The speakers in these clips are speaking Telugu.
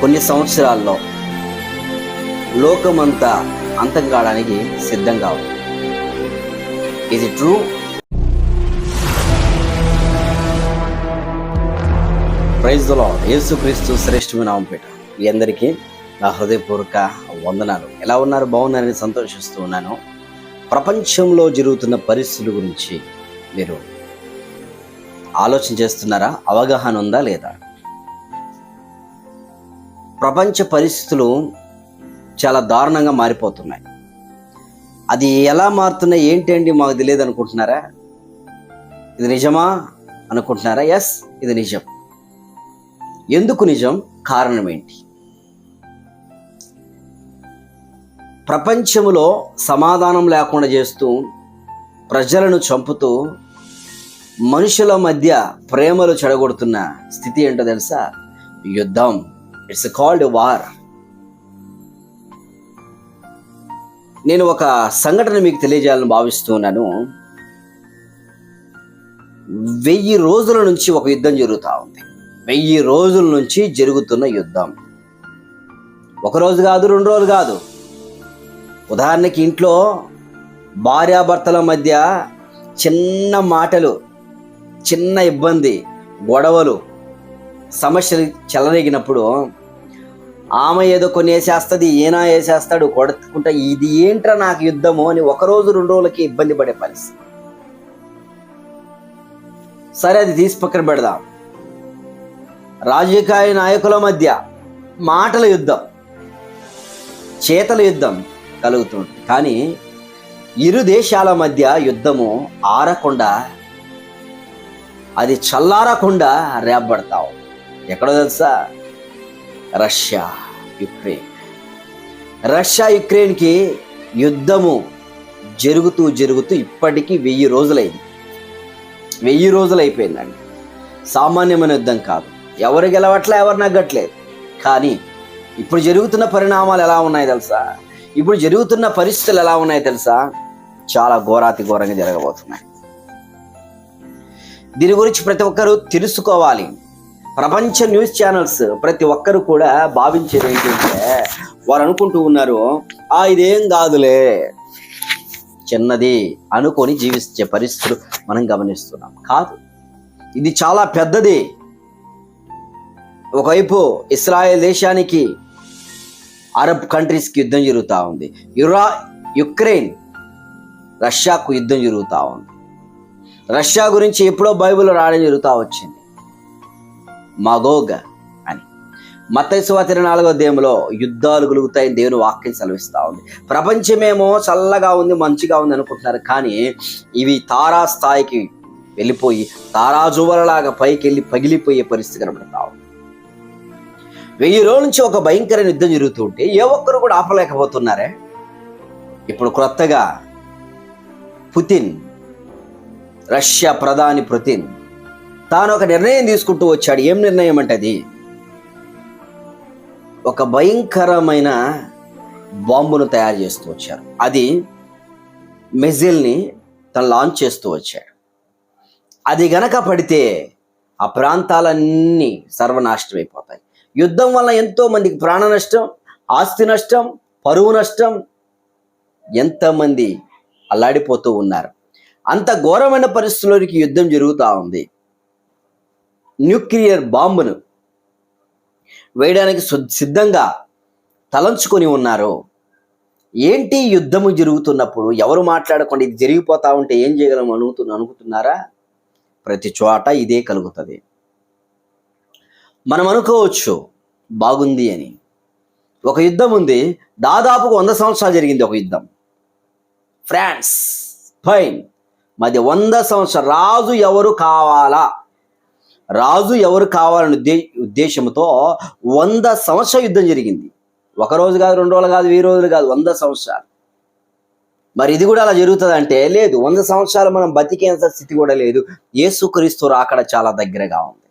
కొన్ని సంవత్సరాల్లో లోకమంతా అంతం కావడానికి సిద్ధంగా ఉంది. ఇది ట్రూ ప్రైజ్లో యేసుక్రీస్తు శ్రేష్ఠమైన నామంపేట మీ అందరికీ నా హృదయపూర్వక వందనాలు. ఎలా ఉన్నారు? బాగున్నారని సంతోషిస్తూ ఉన్నాను. ప్రపంచంలో జరుగుతున్న పరిస్థితుల గురించి మీరు ఆలోచన చేస్తున్నారా? అవగాహన ఉందా లేదా? ప్రపంచ పరిస్థితులు చాలా దారుణంగా మారిపోతున్నాయి. అది ఎలా మారుతున్నాయి ఏంటి అండి మాకు తెలియదు అనుకుంటున్నారా? ఇది నిజమా అనుకుంటున్నారా? ఎస్ ఇది నిజం. ఎందుకు నిజం? కారణం ఏంటి? ప్రపంచంలో సమాధానం లేకుండా చేస్తూ ప్రజలను చంపుతూ మనుషుల మధ్య ప్రేమలు చెడగొడుతున్న స్థితి ఏంటో తెలుసా? యుద్ధం. ఇట్స్ కాల్డ్ వార్ నేను ఒక సంఘటన మీకు తెలియజేయాలని భావిస్తున్నాను. వెయ్యి రోజుల నుంచి ఒక యుద్ధం జరుగుతూ ఉంది. వెయ్యి రోజుల నుంచి జరుగుతున్న యుద్ధం. ఒక రోజు కాదు రెండు రోజులు కాదు. ఉదాహరణకి ఇంట్లో భార్యాభర్తల మధ్య చిన్న మాటలు చిన్న ఇబ్బంది గొడవలు సమస్యలు చెలరేగినప్పుడు ఆమె ఏదో కొన్ని వేసేస్తుంది ఈయన వేసేస్తాడు కొడుకుంటా ఇది ఏంట్రా నాకు యుద్ధము అని ఒక రోజు రెండు రోజులకి ఇబ్బంది పడే పరిస్థితి. సరే అది తీసి పక్కన పెడదాం. రాజకీయ నాయకుల మధ్య మాటల యుద్ధం చేతల యుద్ధం కలుగుతుంది. కానీ ఇరు దేశాల మధ్య యుద్ధము ఆరకుండా అది చల్లారకుండా రేపబడతావు. ఎక్కడో తెలుసా? Russia Ukraine. రష్యా యుక్రెయిన్కి యుద్ధము జరుగుతూ జరుగుతూ ఇప్పటికీ వెయ్యి రోజులైంది. వెయ్యి రోజులు అయిపోయిందండి సామాన్యమైన యుద్ధం కాదు. ఎవరు గెలవట్లే ఎవరు నగ్గట్లేదు. కానీ ఇప్పుడు జరుగుతున్న పరిణామాలు ఎలా ఉన్నాయి తెలుసా? ఇప్పుడు జరుగుతున్న పరిస్థితులు ఎలా ఉన్నాయి తెలుసా? చాలా ఘోరాతి ఘోరంగా జరగబోతున్నాయి. దీని గురించి ప్రతి ఒక్కరూ తెలుసుకోవాలి. ప్రపంచ న్యూస్ ఛానల్స్ ప్రతి ఒక్కరు కూడా భావించేది ఏంటంటే వారు అనుకుంటూ ఉన్నారు ఆ ఇదేం కాదులే. చిన్నది అనుకొని జీవించే పరిస్థితులు మనం గమనిస్తున్నాం. కాదు. ఇది చాలా పెద్దది. ఒకవైపు ఇస్రాయేల్ దేశానికి అరబ్ కంట్రీస్కి యుద్ధం జరుగుతూ ఉంది. యురా యుక్రెయిన్ రష్యాకు యుద్ధం జరుగుతూ ఉంది. రష్యా గురించి ఎప్పుడో బైబిల్ రాయడం జరుగుతూ వచ్చింది. మగోగ అని. మత్తైసువార్త ఇరవై నాలుగో దేములో యుద్ధాలు కలుగుతాయి దేవుని వాక్యం సెలవిస్తూ ఉంది. ప్రపంచమేమో చల్లగా ఉంది మంచిగా ఉంది అనుకుంటున్నారు. కానీ ఇవి తారా స్థాయికి వెళ్ళిపోయి తారాజువలలాగా పైకి వెళ్ళి పగిలిపోయే పరిస్థితి కనబడతా ఉంది. వెయ్యి రోజుల నుంచి ఒక భయంకరమైన యుద్ధం జరుగుతుంటే ఏ ఒక్కరు కూడా ఆపలేకపోతున్నారే? ఇప్పుడు క్రొత్తగా పుతిన్ రష్యా ప్రధాని పుతిన్ తాను ఒక నిర్ణయం తీసుకుంటూ వచ్చాడు. ఏం నిర్ణయం అంటే అది? ఒక భయంకరమైన బాంబును తయారు చేస్తూ వచ్చారు అది మిజిల్ని తను లాంచ్ చేస్తూ వచ్చాడు. అది గనక పడితే ఆ ప్రాంతాలన్నీ సర్వనాశనం అయిపోతాయి. యుద్ధం వల్ల ఎంతో మందికి ప్రాణ నష్టం ఆస్తి నష్టం పరువు నష్టం ఎంతమంది అల్లాడిపోతూ ఉన్నారు. అంత ఘోరమైన పరిస్థితుల్లోనికి యుద్ధం జరుగుతూ ఉంది. న్యూక్లియర్ బాంబును వేయడానికి సిద్ధంగా తలంచుకొని ఉన్నారు. ఏంటి యుద్ధము జరుగుతున్నప్పుడు? ఎవరు మాట్లాడకుండా ఇది జరిగిపోతా ఉంటే ఏం చేయగలం అనుకుతు అనుకుంటున్నారా ప్రతి చోట ఇదే కలుగుతుంది. మనం అనుకోవచ్చు బాగుంది అని. ఒక యుద్ధం ఉంది. దాదాపు వంద సంవత్సరాలు జరిగింది ఒక యుద్ధం. France Spain. మధ్య వంద సంవత్సరాలు. రాజు ఎవరు కావాలా? రాజు ఎవరు కావాలనే ఉద్దే ఉద్దేశంతో వంద సంవత్సరాల యుద్ధం జరిగింది. ఒక రోజు కాదు రెండు రోజులు కాదు వెయ్యి రోజులు కాదు వంద సంవత్సరాలు. మరి ఇది కూడా అలా జరుగుతుందంటే లేదు వంద సంవత్సరాలు మనం బతికేంత స్థితి కూడా లేదు. ఏసుక్రీస్తు రాకడ చాలా దగ్గరగా ఉంది.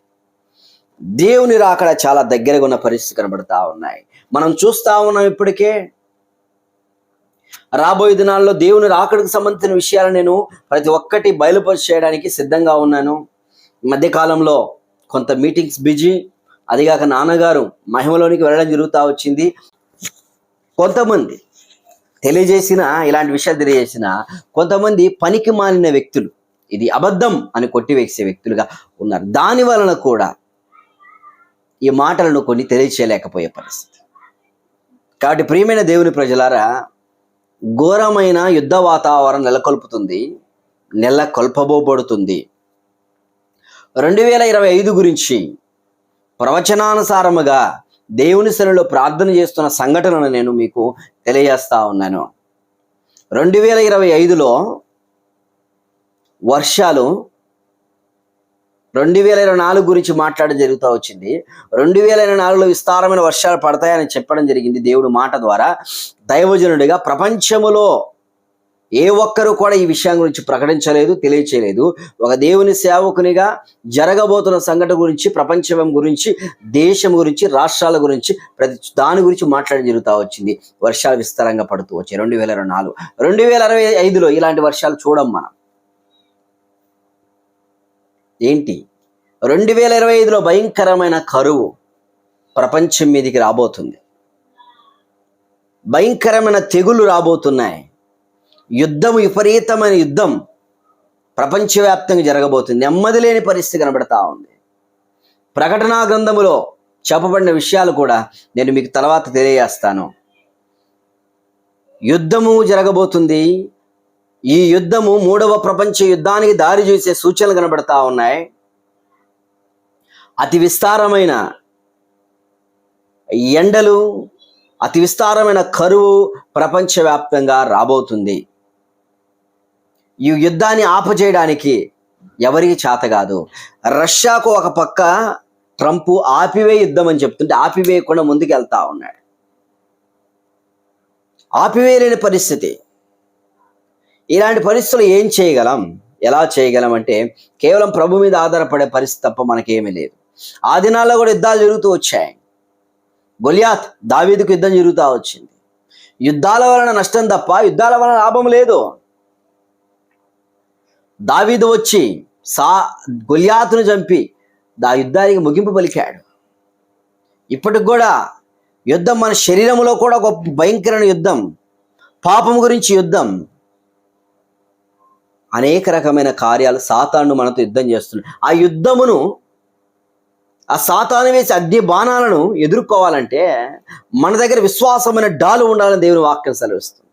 దేవుని రాకడ చాలా దగ్గరగా ఉన్న పరిస్థితి కనబడతా ఉన్నాయి. మనం చూస్తా ఉన్నాం ఇప్పటికే. రాబోయే దినాల్లో దేవుని రాకడకు సంబంధించిన విషయాలు నేను ప్రతి ఒక్కటి బయలుపరిచేయడానికి సిద్ధంగా ఉన్నాను. మధ్యకాలంలో కొంత మీటింగ్స్ బిజీ. అదిగాక నాన్నగారు మహిమలోనికి వెళ్ళడం జరుగుతూ వచ్చింది. కొంతమంది తెలియజేసిన ఇలాంటి విషయాలు తెలియజేసిన కొంతమంది పనికి మాలిన వ్యక్తులు ఇది అబద్ధం అని కొట్టివేసే వ్యక్తులుగా ఉన్నారు. దాని వలన కూడా ఈ మాటలను కొన్ని తెలియచేయలేకపోయే పరిస్థితి. కాబట్టి ప్రియమైన దేవుని ప్రజలారా ఘోరమైన యుద్ధ వాతావరణం నెలకొల్పుతుంది నెలకొల్పబోబడుతుంది. రెండు వేల ఇరవై ఐదు గురించి ప్రవచనానుసారముగా దేవుని శనిలో ప్రార్థన చేస్తున్న సంఘటనను నేను మీకు తెలియజేస్తా ఉన్నాను. రెండు వేల ఇరవై ఐదులో వర్షాలు రెండు వేల ఇరవై నాలుగు గురించి మాట్లాడడం జరుగుతూ వచ్చింది. రెండు వేల ఇరవై నాలుగులో విస్తారమైన వర్షాలు పడతాయని చెప్పడం జరిగింది దేవుడు మాట ద్వారా. దైవజనుడిగా ప్రపంచములో ఏ ఒక్కరు కూడా ఈ విషయం గురించి ప్రకటించలేదు తెలియచేయలేదు. ఒక దేవుని సేవకునిగా జరగబోతున్న సంఘటన గురించి ప్రపంచం గురించి దేశం గురించి రాష్ట్రాల గురించి ప్రతి దాని గురించి మాట్లాడడం జరుగుతూ వచ్చింది. వర్షాలు విస్తారంగా పడుతూ వచ్చాయి. రెండు వేల ఇరవై నాలుగు. రెండు వేల అరవై ఐదులో ఇలాంటి వర్షాలు చూడం మనం. ఏంటి? రెండు వేల ఇరవై ఐదులో భయంకరమైన కరువు ప్రపంచం మీదకి రాబోతుంది. భయంకరమైన తెగులు రాబోతున్నాయి. యుద్ధం విపరీతమైన యుద్ధం ప్రపంచవ్యాప్తంగా జరగబోతుంది. నెమ్మది లేని పరిస్థితి కనబడతా ఉంది. ప్రకటనా గ్రంథములో చెప్పబడిన విషయాలు కూడా నేను మీకు తర్వాత తెలియజేస్తాను. యుద్ధము జరగబోతుంది. ఈ యుద్ధము మూడవ ప్రపంచ యుద్ధానికి దారి చేసే సూచనలు కనబడతా ఉన్నాయి. అతి విస్తారమైన ఎండలు అతి విస్తారమైన కరువు ప్రపంచవ్యాప్తంగా రాబోతుంది. ఈ యుద్ధాన్ని ఆపజేయడానికి ఎవరికి చేత కాదు. రష్యాకు ఒక పక్క ట్రంప్ ఆపివే యుద్ధం అని చెప్తుంటే ఆపివేయకుండా ముందుకు వెళ్తా ఉన్నాడు. ఆపివేయలేని పరిస్థితి. ఇలాంటి పరిస్థితులు ఏం చేయగలం? ఎలా చేయగలం అంటే కేవలం ప్రభు మీద ఆధారపడే పరిస్థితి తప్ప మనకేమీ లేదు. ఆ దినాల్లో కూడా యుద్ధాలు జరుగుతూ వచ్చాయి. గొలియాత్ దావీదుకు యుద్ధం జరుగుతూ వచ్చింది. యుద్ధాల వలన నష్టం తప్ప యుద్ధాల వలన లాభం లేదు. దావీదు వచ్చి సా గొలియాతును చంపి దా యుద్ధానికి ముగింపు పలికాడు. ఇప్పటికి కూడా యుద్ధం మన శరీరంలో కూడా ఒక భయంకరమైన యుద్ధం పాపం గురించి యుద్ధం. అనేక రకమైన కార్యాలు సాతాను మనతో యుద్ధం చేస్తున్నాడు. ఆ యుద్ధమును ఆ సాతాను వేసి అగ్ని బాణాలను ఎదుర్కోవాలంటే మన దగ్గర విశ్వాసమైన డాలు ఉండాలని దేవుని వాక్యం సెలవిస్తుంది.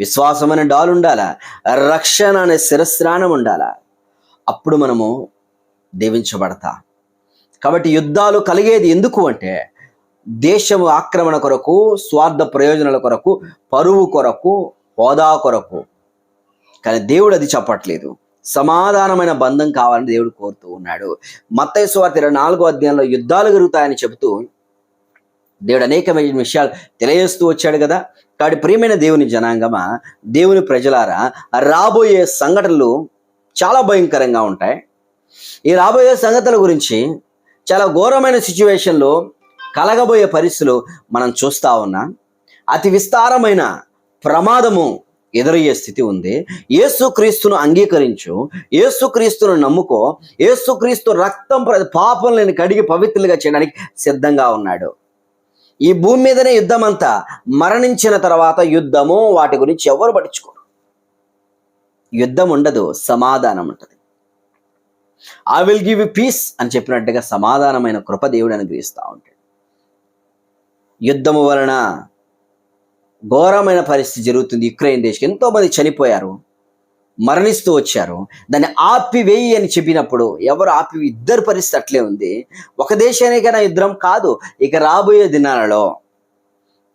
విశ్వాసం అనే డాల్ ఉండాలా? రక్షణ అనే శిరస్నానం ఉండాలా? అప్పుడు మనము దీవించబడతా. కాబట్టి యుద్ధాలు కలిగేది ఎందుకు అంటే దేశము ఆక్రమణ కొరకు స్వార్థ ప్రయోజనాల కొరకు పరువు కొరకు హోదా కొరకు. కానీ దేవుడు అది చెప్పట్లేదు. సమాధానమైన బంధం కావాలని దేవుడు కోరుతూ ఉన్నాడు. మత్తయ్య సువార్త ఇరవై నాలుగో అధ్యాయంలో యుద్ధాలు జరుగుతాయని చెబుతూ దేవుడు అనేకమైన విషయాలు తెలియజేస్తూ వచ్చాడు కదా. కాబట్టి ప్రియమైన దేవుని జనాంగమా దేవుని ప్రజలారా రాబోయే సంఘటనలు చాలా భయంకరంగా ఉంటాయి. ఈ రాబోయే సంగతుల గురించి చాలా ఘోరమైన సిచ్యువేషన్లో కలగబోయే పరిస్థితులు మనం చూస్తా ఉన్నాం. అతి విస్తారమైన ప్రమాదము ఎదురయ్యే స్థితి ఉంది. ఏసుక్రీస్తును అంగీకరించు ఏసుక్రీస్తును నమ్ముకో ఏసుక్రీస్తు రక్తం పాపం లేని కడిగి పవిత్రులుగా చేయడానికి సిద్ధంగా ఉన్నాడు. ఈ భూమి మీదనే యుద్ధం అంతా మరణించిన తర్వాత యుద్ధము వాటి గురించి ఎవరు పట్టించుకోరు. యుద్ధం ఉండదు సమాధానం ఉంటుంది ఐ విల్ గివ్ పీస్ అని చెప్పినట్టుగా సమాధానమైన కృప దేవుడు అనుగ్రహిస్తూ ఉంటాడు. యుద్ధము వలన ఘోరమైన పరిస్థితి జరుగుతుంది యుక్రెయిన్ దేశం. ఎంతో మంది చనిపోయారు. మరణిస్తూ వచ్చారు. దాన్ని ఆపివేయి అని చెప్పినప్పుడు ఎవరు ఆపి ఇద్దరు పరిస్థితి అట్లే ఉంది. ఒక దేశానికైనా యుద్ధం కాదు ఇక రాబోయే దినాలలో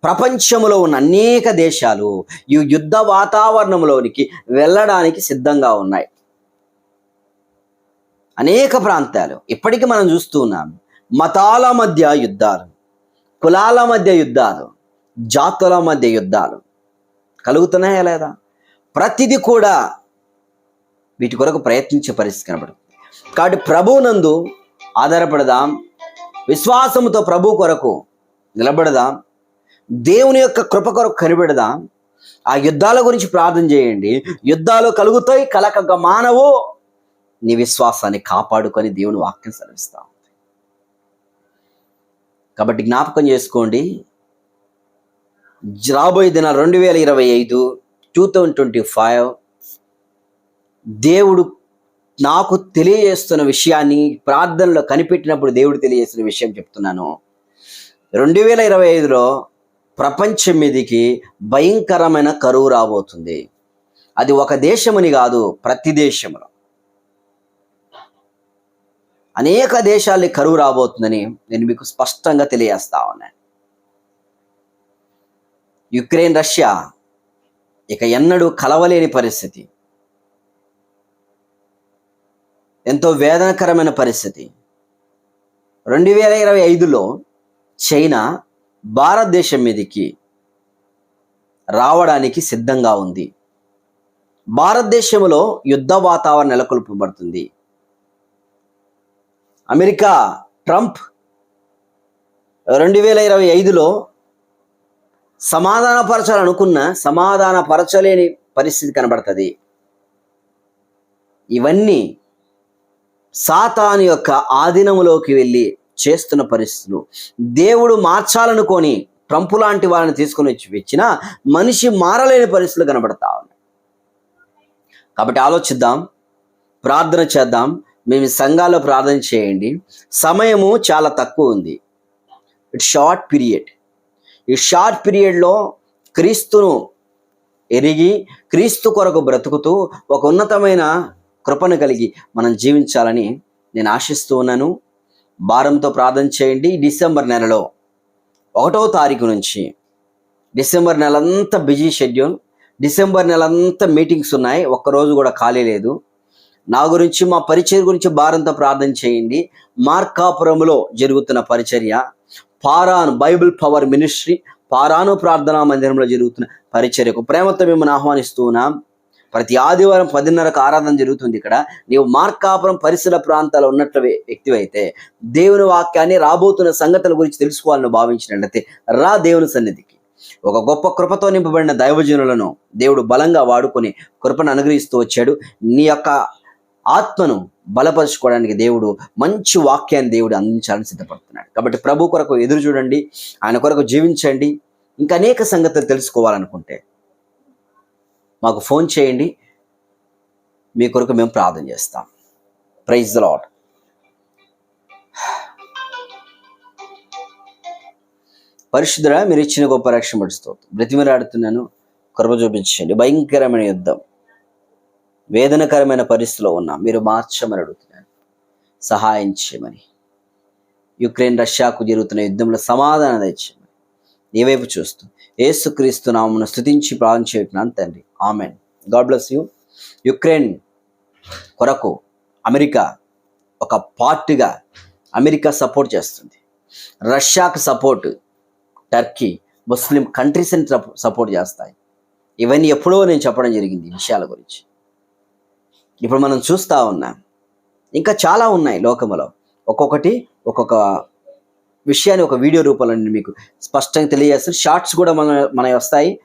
ప్రపంచంలో ఉన్న అనేక దేశాలు ఈ యుద్ధ వాతావరణంలోనికి వెళ్ళడానికి సిద్ధంగా ఉన్నాయి. అనేక ప్రాంతాలు. ఇప్పటికీ మనం చూస్తున్నాం మతాల మధ్య యుద్ధాలు కులాల మధ్య యుద్ధాలు జాతుల మధ్య యుద్ధాలు కలుగుతున్నాయా లేదా? ప్రతిదీ కూడా వీటి కొరకు ప్రయత్నించే పరిస్థితి కనబడుతుంది. కాబట్టి ప్రభువునందు ఆధారపడదాం విశ్వాసముతో ప్రభు కొరకు నిలబడదాం దేవుని యొక్క కృప కొరకు కనిపెడదాం ఆ యుద్ధాల గురించి ప్రార్థన చేయండి. యుద్ధాలు కలుగుతాయి కలక మానవు నీ విశ్వాసాన్ని కాపాడుకొని దేవుని వాక్యం సెలవిస్తాం కాబట్టి జ్ఞాపకం చేసుకోండి. రాబోయే దిన రెండు వేల ఇరవై ఐదు టూ థౌజండ్ ట్వంటీ ఫైవ్ దేవుడు నాకు తెలియజేస్తున్న విషయాన్ని ప్రార్థనలో కనిపెట్టినప్పుడు దేవుడు తెలియజేస్తున్న విషయం చెప్తున్నాను. రెండు వేల ఇరవై ఐదులో ప్రపంచం మీదికి భయంకరమైన కరువు రాబోతుంది. అది ఒక దేశమని కాదు ప్రతి దేశంలో. అనేక దేశాలకి కరువు రాబోతుందని నేను మీకు స్పష్టంగా తెలియజేస్తా ఉన్నాను యుక్రెయిన్ రష్యా ఇక ఎన్నడూ కలవలేని పరిస్థితి. ఎంతో వేదనకరమైన పరిస్థితి. రెండు వేల ఇరవై ఐదులో చైనా భారతదేశం మీదకి రావడానికి సిద్ధంగా ఉంది. భారతదేశంలో యుద్ధ వాతావరణం నెలకొల్పబడుతుంది. అమెరికా ట్రంప్ రెండు వేల ఇరవై ఐదులో సమాధానపరచాలనుకున్న సమాధానపరచలేని పరిస్థితి కనబడుతుంది. ఇవన్నీ సాతాను యొక్క ఆధీనంలోకి వెళ్ళి చేస్తున్న పరిస్థితులు. దేవుడు మార్చాలనుకొని ట్రంప్ లాంటి వాళ్ళని తీసుకొని వచ్చి వచ్చిన మనిషి మారలేని పరిస్థితులు కనబడతా ఉన్నాయి. కాబట్టి ఆలోచిద్దాం ప్రార్థన చేద్దాం మేము సంఘాల్లో ప్రార్థన చేయండి. సమయము చాలా తక్కువ ఉంది. ఇట్ షార్ట్ పీరియడ్ ఈ షార్ట్ పీరియడ్లో క్రీస్తును ఎరిగి క్రీస్తు కొరకు బ్రతుకుతూ ఒక ఉన్నతమైన కృపను కలిగి మనం జీవించాలని నేను ఆశిస్తూ ఉన్నాను. భారంతో ప్రార్థన చేయండి. డిసెంబర్ నెలలో ఒకటో తారీఖు నుంచి డిసెంబర్ నెలంతా బిజీ షెడ్యూల్. డిసెంబర్ నెలంతా మీటింగ్స్ ఉన్నాయి. ఒక్కరోజు కూడా ఖాళీ లేదు. నా గురించి మా పరిచర్య గురించి భారంతో ప్రార్థన చేయండి. మార్కాపురంలో జరుగుతున్న పరిచర్య పారాను బైబిల్ పవర్ మినిస్ట్రీ పారాను ప్రార్థనా మందిరంలో జరుగుతున్న పరిచర్యకు ప్రేమతో మిమ్మల్ని ఆహ్వానిస్తూ ఉన్నాం. ప్రతి ఆదివారం పదిన్నరకు ఆరాధన జరుగుతుంది ఇక్కడ. నీవు మార్కాపురం పరిసర ప్రాంతాల్లో ఉన్నట్లు వ్యక్తివైతే దేవుని వాక్యాన్ని రాబోతున్న సంగతుల గురించి తెలుసుకోవాలని భావించినట్లయితే రా దేవుని సన్నిధికి. ఒక గొప్ప కృపతో నింపబడిన దైవజనులను దేవుడు బలంగా వాడుకొని కృపను అనుగ్రహిస్తూ వచ్చాడు. నీ యొక్క ఆత్మను బలపరుచుకోవడానికి దేవుడు మంచి వాక్యాన్ని దేవుడు అందించాలని సిద్ధపడుతున్నాడు. కాబట్టి ప్రభు కొరకు ఎదురు చూడండి. ఆయన కొరకు జీవించండి. ఇంకా అనేక సంగతులు తెలుసుకోవాలనుకుంటే మాకు ఫోన్ చేయండి. మీ కొరకు మేము ప్రార్థన చేస్తాం. ప్రైజ్ ద లాడ్ పరిశుద్ధుడా మీరు ఇచ్చిన గొప్ప రక్షణ పడుస్తూ బ్రతిమలాడుతున్నాను కృప చూపించండి. భయంకరమైన యుద్ధం. వేదనకరమైన పరిస్థితిలో ఉన్నాం. మీరు మార్చమని అడుగుతున్నాను. సహాయం చేయమని. యుక్రెయిన్ రష్యాకు జరుగుతున్న యుద్ధంలో సమాధానం తెచ్చమని ఏ వైపు చూస్తూ ఏసుక్రీస్తు నామను స్థుతించి ప్రార్థన చేస్తున్నాను తండ్రి. Amen. God bless you. Ukraine కొరకు అమెరికా ఒక పార్ట్గా అమెరికా సపోర్ట్ చేస్తుంది. రష్యాకు సపోర్ట్ టర్కీ ముస్లిం కంట్రీస్ని సపోర్ట్ చేస్తాయి. ఇవన్నీ ఎప్పుడో నేను చెప్పడం జరిగింది విషయాల గురించి. ఇప్పుడు మనం చూస్తూ ఉన్నాం. ఇంకా చాలా ఉన్నాయి లోకములో. ఒక్కొక్కటి ఒక్కొక్క విషయాన్ని ఒక వీడియో రూపంలో నేను మీకు స్పష్టంగా తెలియజేస్తాను. షార్ట్స్ కూడా మన మన వస్తాయి.